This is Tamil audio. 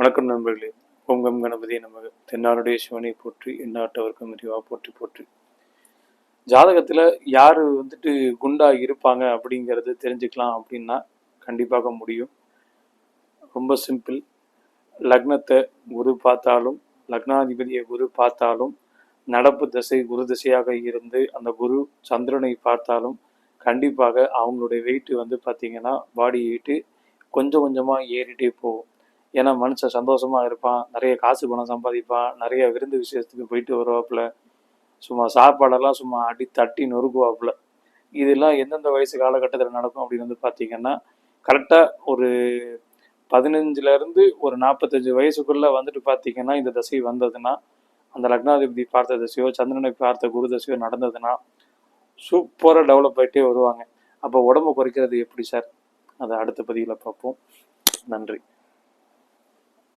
வணக்கம் நண்பர்களே. ஓம் கம் கணபதி நமக. தென்னாருடைய சிவனை போற்றி எண்ணாட்டவர்க்கும் அறிவா போற்றி போற்றி. ஜாதகத்தில் யார் வந்துட்டு குண்டா இருப்பாங்க அப்படிங்கிறது தெரிஞ்சுக்கலாம் அப்படின்னா கண்டிப்பாக முடியும். ரொம்ப சிம்பிள் லக்னத்தை குரு பார்த்தாலும் லக்னாதிபதியை குரு பார்த்தாலும் நடப்பு திசை குரு திசையாக இருந்து அந்த குரு சந்திரனை பார்த்தாலும் கண்டிப்பாக அவங்களுடைய வெயிட் வந்து பார்த்தீங்கன்னா பாடி வெயிட்டு கொஞ்சம் கொஞ்சமாக ஏறிட்டே போகும். ஏன்னா மனுஷன் சந்தோஷமாக இருப்பான் நிறைய காசு பணம் சம்பாதிப்பான் நிறைய விருந்து விசேஷத்துக்கு போயிட்டு வருவாப்புல. சும்மா சாப்பாடெல்லாம் சும்மா அடி தட்டி நொறுக்குவாப்புல. இதெல்லாம் எந்தெந்த வயசு காலகட்டத்தில் நடக்கும் அப்படின்னு வந்து பார்த்தீங்கன்னா கரெக்டாக ஒரு பதினஞ்சுலேருந்து ஒரு நாற்பத்தஞ்சு வயசுக்குள்ளே வந்துட்டு பார்த்தீங்கன்னா இந்த தசை வந்ததுன்னா அந்த லக்னாதிபதி பார்த்த தசையோ சந்திரனை பார்த்த குரு தசையோ நடந்ததுன்னா சூப்பராக டெவலப் ஆகிட்டே வருவாங்க. அப்போ உடம்பு குறைக்கிறது எப்படி சார்? அதை அடுத்த பதிவில் பார்ப்போம். நன்றி.